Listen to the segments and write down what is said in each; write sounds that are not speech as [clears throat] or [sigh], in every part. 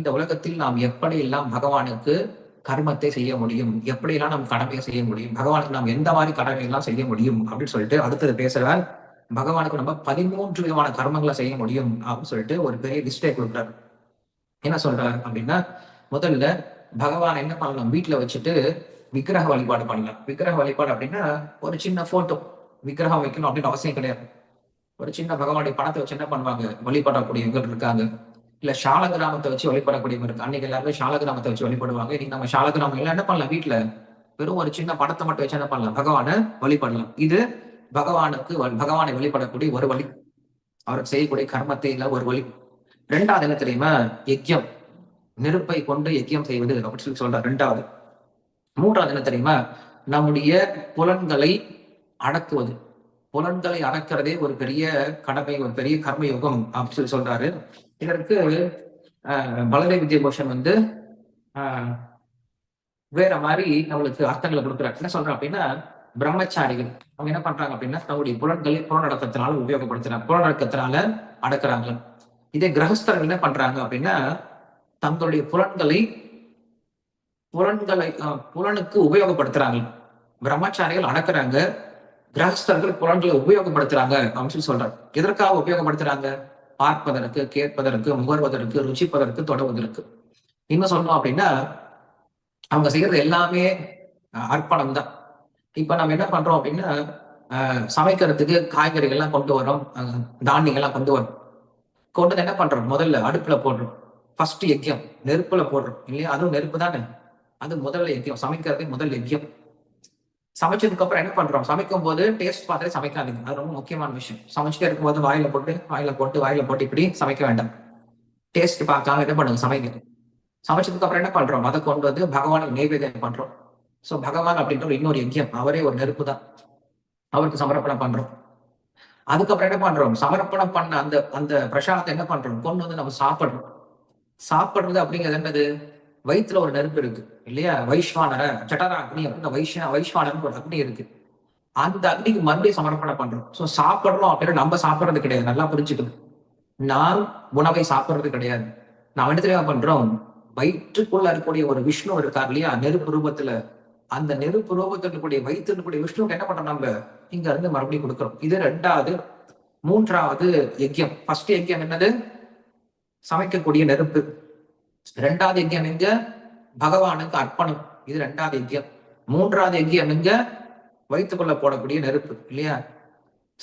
இந்த உலகத்தில் நாம் எப்படியெல்லாம் பகவானுக்கு கர்மத்தை செய்ய முடியும்? எப்படியெல்லாம் நாம் கடமையை செய்ய முடியும்? பகவானுக்கு நாம் எந்த மாதிரி கடமை எல்லாம் செய்ய முடியும்? அப்படின்னு சொல்லிட்டு அடுத்தது பேசுறார். பகவானுக்கு நம்ம பதிமூன்று விதமான கர்மங்களை செய்ய முடியும் அப்படின்னு சொல்லிட்டு ஒரு பெரிய லிஸ்டே கொடுக்குறாரு. என்ன சொல்றாரு அப்படின்னா முதல்ல பகவான் என்ன பண்ணலாம்? வீட்டுல வச்சுட்டு விக்கிரக வழிபாடு பண்ணலாம். விக்கிரக வழிபாடு அப்படின்னா ஒரு சின்ன போட்டோ விக்கிரகம் வைக்கணும் அப்படின்னு அவசியம் கிடையாது. ஒரு சின்ன பகவானுடைய பணத்தை வச்சு என்ன பண்ணுவாங்க? வழிபடக்கூடியவங்க இருக்காங்க. இல்ல சால கிராமத்தை வச்சு வழிபடக்கூடியவங்க இருக்கு அன்னைக்கு எல்லாருமே சால கிராமத்தை வச்சு வழிபடுவாங்க. இன்னைக்கு நம்ம சால கிராமம் எல்லாம் என்ன பண்ணலாம் வீட்டுல வெறும் ஒரு சின்ன படத்தை மட்டும் வச்சு என்ன பண்ணலாம்? பகவானை வழிபடலாம். இது பகவானுக்கு வ- பகவானை வழிபடக்கூடிய ஒரு வழி. அவருக்கு செய்யக்கூடிய கர்மத்தை இல்ல ஒரு வழி. ரெண்டாவது என்ன தெரியுமா? யஜ்யம். நெருப்பை கொண்டு யஜ்யம் செய்வது அப்படின்னு சொல்லி சொல்ற ரெண்டாவது. மூன்றாவது என்ன தெரியுமா? நம்முடைய புலன்களை அடக்குவது. புலன்களை அடக்கிறதே ஒரு பெரிய கடமை ஒரு பெரிய கர்மயோகம் அப்படின்னு சொல்லி சொல்றாரு. இதற்கு ஆஹ், விஜயபூஷன் வந்து ஆஹ், வேற மாதிரி நம்மளுக்கு அர்த்தங்களை கொடுக்குறாரு. என்ன சொல்றான் அப்படின்னா பிரம்மச்சாரிகள் அவங்க என்ன பண்றாங்க அப்படின்னா தன்னுடைய புலன்களை புலனடக்கத்தினால உபயோகப்படுத்துறாங்க. புலனடக்கத்தினால அடக்குறாங்க. இதே கிரகஸ்தர்கள் என்ன பண்றாங்க அப்படின்னா தங்களுடைய புலன்களை புலன்களை புலனுக்கு உபயோகப்படுத்துறாங்க. பிரம்மச்சாரிகள் அடக்குறாங்க. கிரகஸ்தர்கள் புலன்களை உபயோகப்படுத்துறாங்க அப்படின்னு சொல்லி சொல்றாங்க. எதற்காக உபயோகப்படுத்துறாங்க? பார்ப்பதற்கு கேட்பதற்கு முகர்வதற்கு ருச்சிப்பதற்கு தொடர்வதற்கு. இன்னும் சொன்னோம் அப்படின்னா அவங்க செய்யறது எல்லாமே அர்ப்பணம் தான் இப்ப நம்ம என்ன பண்றோம் அப்படின்னா சமைக்கிறதுக்கு காய்கறிகள்லாம் கொண்டு வரோம் தானியங்கள்லாம் கொண்டு வரோம் கொண்டு வந்து என்ன பண்றோம்? முதல்ல அடுப்புல போடுறோம். ஃபர்ஸ்ட் யஜ்யம் நெருப்புல போடுறோம் இல்லையா? அதுவும் நெருப்பு தானே? அது முதல்ல யஜ்யம் சமைக்கிறதே முதல் யஜ்யம் சமைச்சதுக்கு அப்புறம் என்ன பண்றோம்? சமைக்கும் போது டேஸ்ட் பார்த்துட்டு சமைக்காதீங்க. அது ரொம்ப முக்கியமான விஷயம். சமைச்சிட்டே இருக்கும்போது வாயில போட்டு வாயில போட்டு வாயில போட்டு இப்படி சமைக்க வேண்டாம். டேஸ்ட் பார்க்காம என்ன பண்ணுங்க சமைக்கிறது சமைச்சதுக்கு அப்புறம் என்ன பண்றோம்? அதை கொண்டு வந்து பகவானுக்கு நெய்வேதியம் பண்றோம். சோ பகவான் அப்படின்ற ஒரு இன்னொரு யஜ்யம். அவரே ஒரு நெருப்பு தான். அவருக்கு சமர்ப்பணம் பண்றோம். அதுக்கப்புறம் என்ன பண்றோம்? சமர்ப்பணம் பண்ண அந்த அந்த பிரசாதத்தை என்ன பண்றோம்? கொண்டு வந்து நம்ம சாப்பிடுறோம் சாப்பிடுறது அப்படிங்கிறது என்னது? வயிற்றுல ஒரு நெருப்பு இருக்கு இல்லையா? வைஸ்வானர ஜட்டரா அக்னி அப்படின்னு வைஷ்ண வைஸ்வானர்னு ஒரு அக்னி இருக்கு. அந்த அக்னிக்கு மறுபடியும் சமர்ப்பணம் பண்றோம். ஸோ சாப்பிடுறோம் அப்படின்னு நம்ம சாப்பிட்றது கிடையாது. நல்லா புரிஞ்சுக்கணும். நான் உணவை சாப்பிட்றது கிடையாது. நான் என்ன தெரியுமா பண்றோம்? வயிற்றுக்குள்ள இருக்கக்கூடிய ஒரு விஷ்ணு இருக்கார் இல்லையா? நெருப்பு ரூபத்துல. அந்த நெருப்பு ரூபத்தில் இருக்கக்கூடிய வயிற்று இருக்கக்கூடிய விஷ்ணுக்கு என்ன பண்றோம் நம்ம? இங்க இருந்து மறுபடியும் கொடுக்குறோம். இது ரெண்டாவது மூன்றாவது யஜ்யம். ஃபர்ஸ்ட் யஜ்யம் என்னது? சமைக்கக்கூடிய நெருப்பு. ரெண்டாவது யஜ்யம் எங்க? பகவானுக்கு அர்ப்பணம். இது ரெண்டாவது யஜ்யம் மூன்றாவது யஜ்யம் எங்க? வயிற்றுக்குள்ள போடக்கூடிய நெருப்பு இல்லையா?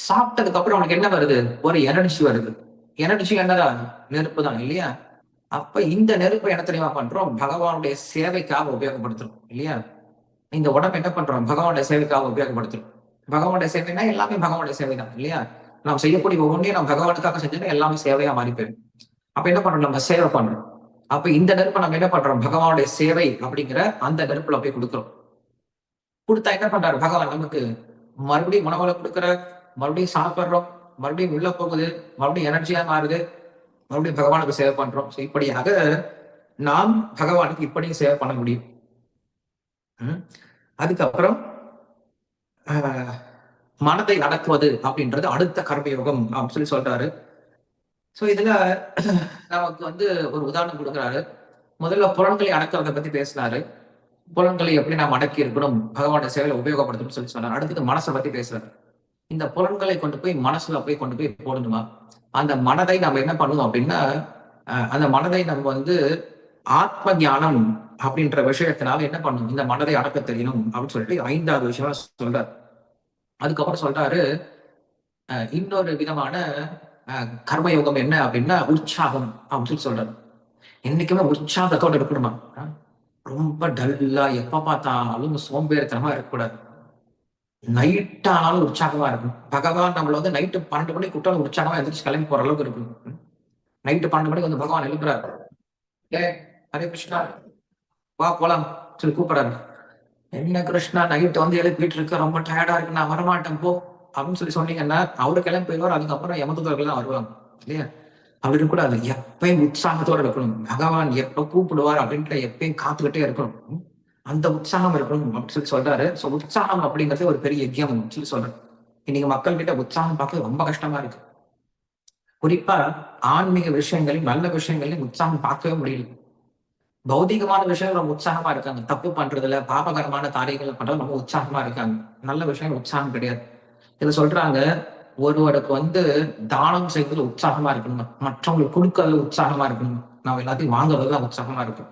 சாப்பிட்டதுக்கு அப்புறம் உனக்கு என்ன வருது? ஒரு எனர்ஜி வருது. எனர்ஜி என்னதான் நெருப்பு தான் இல்லையா? அப்ப இந்த நெருப்பை என்ன தெரியுமா பண்றோம்? பகவானுடைய சேவைக்காக உபயோகப்படுத்துறோம் இல்லையா? இந்த உடம்பு என்ன பண்றோம்? பகவானுடைய சேவைக்காக உபயோகப்படுத்துறோம். பகவானுடைய சேவைனா எல்லாமே பகவானுடைய சேவை தான் இல்லையா? நாம் செய்யக்கூடிய ஒவ்வொன்றையும் நம்ம பகவானுக்காக செஞ்சோம்னா எல்லாமே சேவையா மாறி போயிடும். அப்ப என்ன பண்றோம்? நம்ம சேவை பண்றோம். அப்ப இந்த நெருப்பை நம்ம என்ன பண்றோம்? பகவானுடைய சேவை அப்படிங்கிற அந்த நெருப்புல போய் கொடுக்குறோம். கொடுத்தா என்ன பண்றாரு? பகவான் நமக்கு மறுபடியும் உணவுல கொடுக்குற மறுபடியும் சாப்பிடுறோம். மறுபடியும் உள்ள போகுது. மறுபடியும் எனர்ஜியா மாறுது. மறுபடியும் பகவானுக்கு சேவை பண்றோம். இப்படியாக நாம் பகவானுக்கு இப்படியும் சேவை பண்ண முடியும். ம். அதுக்கப்புறம் மனதை அடக்குவது அப்படின்றது அடுத்த கர்மயோகம் அப்படின்னு சொல்லி சொல்றாரு. ஸோ இதுல [clears throat] நமக்கு வந்து ஒரு உதாரணம் கொடுக்குறாரு. முதல்ல புலன்களை அடக்கிறத பத்தி பேசினாரு. புலன்களை எப்படி நாம் அடக்கி இருக்கணும் பகவானோட சேவையில உபயோகப்படுத்தணும்னு சொல்லி சொன்னார். அடுத்தது மனசை பத்தி பேசுறாரு. இந்த புலன்களை கொண்டு போய் மனசுல போய் கொண்டு போய் போடணுமா? அந்த மனதை நம்ம என்ன பண்ணுவோம் அப்படின்னா அந்த மனதை நம்ம வந்து ஆத்ம ஞானம் அப்படின்ற விஷயத்தினால என்ன பண்ணணும் இந்த மனதை அடக்க தெரியணும் அப்படின்னு சொல்லிட்டு ஐந்தாவது விஷயம் சொல்றாரு. அதுக்கப்புறம் சொல்றாரு இன்னொரு விதமான கர்மயோகம் என்ன அப்படின்னா உற்சாகம் அப்படின்னு சொல்லி சொல்றாரு. என்னைக்குமே உற்சாகத்தோட இருக்கணுமா ரொம்ப டல்லா எப்ப பார்த்தாலும் சோம்பேறித்தனமா இருக்கக்கூடாது. நைட் ஆனாலும் உற்சாகமா இருக்கும் பகவான் நம்மள வந்து நைட்டு பன்னெண்டு மணிக்கு கூட்டாலும் உற்சாகமா எந்திரிச்சு கிளம்பி போற அளவுக்கு இருக்கணும். நைட்டு பன்னெண்டு மணிக்கு வந்து பகவான் எழுப்புறாரு. ஏ ஹரே கிருஷ்ணா வா போலாம் சொல்லி கூப்பிடுறாரு. என்ன கிருஷ்ணா நைட்டு வந்து எழுப்பிட்டு இருக்க ரொம்ப டயர்டா இருக்கு நான் வரமாட்டேன் போ. அப்படின்னு சொல்லி சொன்னீங்கன்னா அவரு கிளம்பி போயிடுவார் அதுக்கப்புறம் யமதூதர்கள் தான் வருவாங்க. இல்லையா? அப்படி இருக்கக்கூடாது எப்பயும் உற்சாகத்தோட இருக்கணும். பகவான் எப்ப கூப்பிடுவார் அப்படின்ட்டு எப்பயும் காத்துக்கிட்டே இருக்கணும். அந்த உற்சாகம் இருக்கணும் அப்படின்னு சொல்லி சொல்றாரு. ஸோ உற்சாகம் அப்படிங்கிறது ஒரு பெரிய யஜ்யம் சொல்லி சொல்றேன் இன்னைக்கு மக்கள் கிட்ட உற்சாகம் பார்க்க ரொம்ப கஷ்டமா இருக்கு. குறிப்பா ஆன்மீக விஷயங்களையும் நல்ல விஷயங்களையும் உற்சாகம் பார்க்கவே முடியல. பௌதிகமான விஷயங்கள் ரொம்ப உற்சாகமா இருக்காங்க. தப்பு பண்றதுல பாபகரமான காரியங்கள் பண்றது ரொம்ப உற்சாகமா இருக்காங்க. நல்ல விஷயம் உற்சாகம் கிடையாது. இதுல சொல்றாங்க ஒருவருக்கு வந்து தானம் செய்வதில் உற்சாகமா இருக்கணும் மற்றவங்களுக்கு கொடுக்கறதுல உற்சாகமா இருக்கணும் நம்ம எல்லாத்தையும் வாங்குறதுல உற்சாகமா இருக்கும்.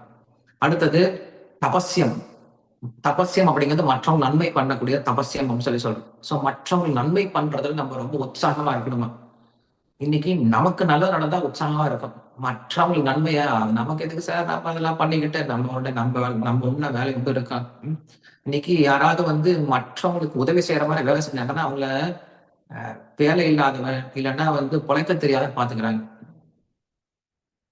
அடுத்தது தபஸ்யம். தபஸ்யம் அப்படிங்கிறது மற்றவங்க நன்மை பண்ணக்கூடிய தபஸ்யம் அப்படின்னு சொல்லி சொல்றோம். சோ மற்றவங்க நன்மை பண்றதுல நம்ம ரொம்ப உற்சாகமா இருக்கணுமா? இன்னைக்கு நமக்கு நல்லது நடந்தா உற்சாகமா இருக்கும். மற்றவங்களுக்கு நன்மையா? நமக்கு எதுக்கு சார் நம்ம அதெல்லாம் பண்ணிக்கிட்டு நம்மளோட நம்ம நம்ம ஒண்ணு வேலை வந்து இருக்கான் இன்னைக்கு யாராவது வந்து மற்றவங்களுக்கு உதவி செய்யற மாதிரி வேலை செஞ்சாங்கன்னா அவங்கள அஹ், வேலை இல்லாதவன் இல்லைன்னா வந்து பிழைக்க தெரியாத பாத்துக்கிறாங்க.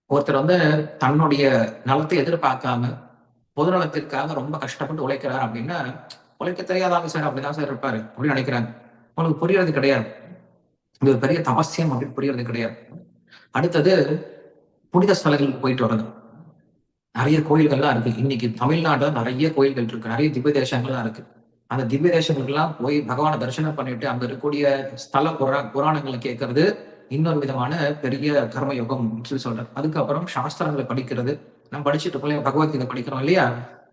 ஒருத்தர் வந்து தன்னுடைய நலத்தை எதிர்பார்க்காம பொதுநலத்திற்காக ரொம்ப கஷ்டப்பட்டு உழைக்கிறார் அப்படின்னா உழைக்க தெரியாதாங்க சார் அப்படிதான் சார் இருப்பாரு அப்படின்னு நினைக்கிறாங்க. உங்களுக்கு புரியறது கிடையாது. இது ஒரு பெரிய தபஸ்யம் அப்படின்னு புரியறது கிடையாது. அடுத்தது புனித ஸ்தலங்கள் போயிட்டு வர்றது. நிறைய கோயில்கள்லாம் இருக்கு. இன்னைக்கு தமிழ்நாட்டில் நிறைய கோயில்கள் இருக்கு. நிறைய திவ்ய தேசங்கள்லாம் இருக்கு. அந்த திவ்ய தேசங்களுக்கெல்லாம் போய் பகவானை தரிசனம் பண்ணிட்டு அங்க இருக்கக்கூடிய ஸ்தல புரா புராணங்களை கேட்கறது இன்னொரு விதமான பெரிய கர்மயோகம் சொல்லி சொல்றேன் அதுக்கப்புறம் சாஸ்திரங்களை படிக்கிறது. நம்ம படிச்சுட்டு இருக்கோம் பகவத்கீதை படிக்கிறோம் இல்லையா?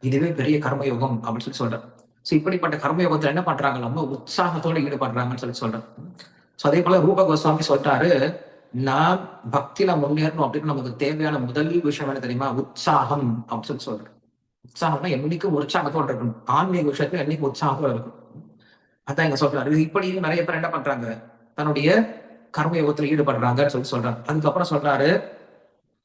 இதுவே பெரிய கர்மயோகம் அப்படின்னு சொல்லி சொல்றேன் சோ இப்படிப்பட்ட கர்மயோகத்துல என்ன பண்றாங்க? ரொம்ப உற்சாகத்தோட ஈடுபடுறாங்கன்னு சொல்லி சொல்றேன் ஸோ அதே போல ரூப கோஸ்வாமி சொல்றாரு நான் பக்தியில முன்னேறணும் அப்படின்னு நமக்கு தேவையான முதல் விஷயம் என்ன தெரியுமா? உற்சாகம் அப்படின்னு சொல்லி சொல்றேன் உற்சாகம்னா என்னைக்கும் உற்சாகத்தோட இருக்கணும். ஆன்மீக விஷயத்துல என்னைக்கு உற்சாகத்தோட இருக்கும் அதான் இங்க சொல்றாரு. இது இப்படி நிறைய பேர் என்ன பண்றாங்க? தன்னுடைய கர்மயோகத்துல ஈடுபடுறாங்கன்னு சொல்லி சொல்றாரு. அதுக்கப்புறம் சொல்றாரு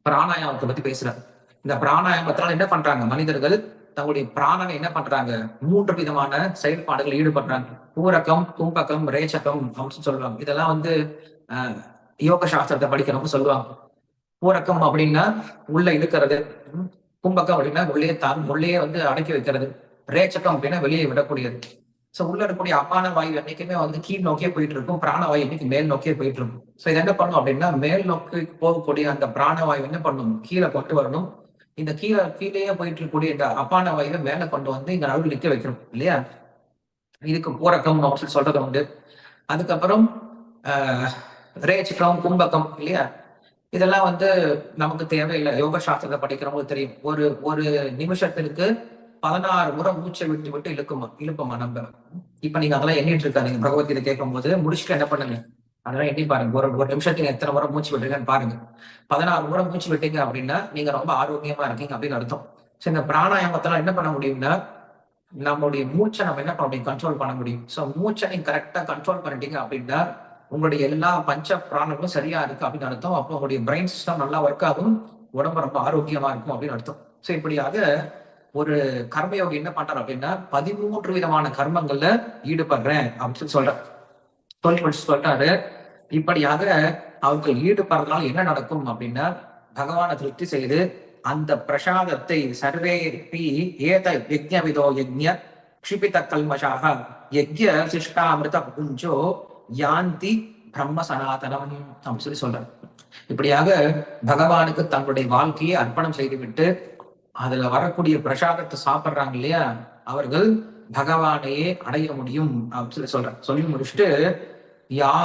பிராணாயாமத்தை பத்தி பேசுறாரு. இந்த பிராணாயாமத்தினால என்ன பண்றாங்க? மனிதர்கள் தங்களுடைய பிராணனை என்ன பண்றாங்க? மூன்று விதமான செயல்பாடுகள் ஈடுபடுறாங்க. பூரக்கம் தூம்பக்கம் ரேச்சகம் அப்படின்னு சொல்லுவாங்க. இதெல்லாம் வந்து யோக சாஸ்திரத்தை படிக்கிறவங்க சொல்லுவாங்க. பூரக்கம் அப்படின்னா உள்ள இழுக்கிறது. கும்பக்கம் அப்படின்னா உள்ளே தான் உள்ளே வந்து அடக்கி வைக்கிறது. ரேச்சகம் அப்படின்னா வெளியே விடக்கூடியது. ஸோ உள்ள இருக்கக்கூடிய அப்பான வாயு என்னைக்குமே வந்து கீழ் நோக்கியே போயிட்டு இருக்கும். பிராணவாயு இன்னைக்கு மேல் நோக்கியே போயிட்டு இருக்கும். ஸோ இது என்ன பண்ணும் அப்படின்னா மேல் நோக்கி போகக்கூடிய அந்த பிராணவாயு என்ன பண்ணும்? கீழே கொண்டு வரணும். இந்த கீழே கீழேயே போயிட்டு இருக்கக்கூடிய இந்த அப்பான வாயுவை மேலே கொண்டு வந்து இங்க நடுவில் நிற்க வைக்கணும் இல்லையா? இதுக்கு பூரக்கம் அப்படின்னு சொல்லி சொல்றது உண்டு. அதுக்கப்புறம் ஆஹ் ரேச்சகம் கும்பகம் இல்லையா? இதெல்லாம் வந்து நமக்கு தேவையில்லை. யோக சாஸ்திரத்தை படிக்கிறவங்களுக்கு தெரியும். ஒரு ஒரு நிமிஷத்திற்கு பதினாறு முறை மூச்சை விட்டு விட்டு இழுக்குமா இழுப்போமா நம்ம? இப்ப நீங்க அதெல்லாம் எண்ணிட்டு இருக்காதீங்க. பகவத்கீதை கேட்கும் போது முடிச்சுட்டு என்ன பண்ணுங்க? அதெல்லாம் எண்ணி பாருங்க. ஒரு ஒரு நிமிஷத்துக்கு எத்தனை முறை மூச்சு விட்டுருக்கேன்னு பாருங்க. பதினாறு முறை மூச்சு விட்டீங்க அப்படின்னா நீங்க ரொம்ப ஆரோக்கியமா இருக்கீங்க அப்படின்னு அர்த்தம். சோ இந்த பிராணாயாமத்தெல்லாம் என்ன பண்ண முடியும்னா நம்மளுடைய மூச்சை நம்ம என்ன பண்ண முடியும்? கண்ட்ரோல் பண்ண முடியும். சோ மூச்சை நீங்க கரெக்டா கண்ட்ரோல் பண்ணிட்டீங்க அப்படின்னா உங்களுடைய எல்லா பஞ்ச பிராணங்களும் சரியா இருக்கு அப்படின்னு அர்த்தம். அப்போ உங்களுடைய பிரெயின் சிஸ்டம் நல்லா ஒர்க் ஆகும். உடம்பு ரொம்ப ஆரோக்கியமா இருக்கும் அப்படின்னு அர்த்தம். சோ இப்படியாக ஒரு கர்மயோகி என்ன பண்றாரு அப்படின்னா பதிமூன்று விதமான கர்மங்கள்ல ஈடுபடுறேன் அப்படின்னு சொல்லி சொல்றேன் சொல்லி முடிச்சு சொல்றாரு இப்படியாக அவர்கள் ஈடுபடுறதுனால என்ன நடக்கும் அப்படின்னா பகவானை திருப்தி செய்து அந்த பிரசாதத்தை சர்வேபி ஏத யஜ்ஞவிதோ யஜ்ய க்ஷிபித கல்மஷாக யஜ்ய சிஷ்டாமிருத குஞ்சோ யாந்தி பிரம்ம சனாதனம் அப்படின்னு சொல்லி சொல்றாரு. இப்படியாக பகவானுக்கு தன்னுடைய வாழ்க்கையை அர்ப்பணம் செய்துவிட்டு அதுல வரக்கூடிய பிரசாதத்தை சாப்பிடுறாங்க இல்லையா? அவர்கள் பகவானையே அடைய முடியும் அப்படின்னு சொல்லி சொல்றார். சொல்லி முடிச்சுட்டு Yeah.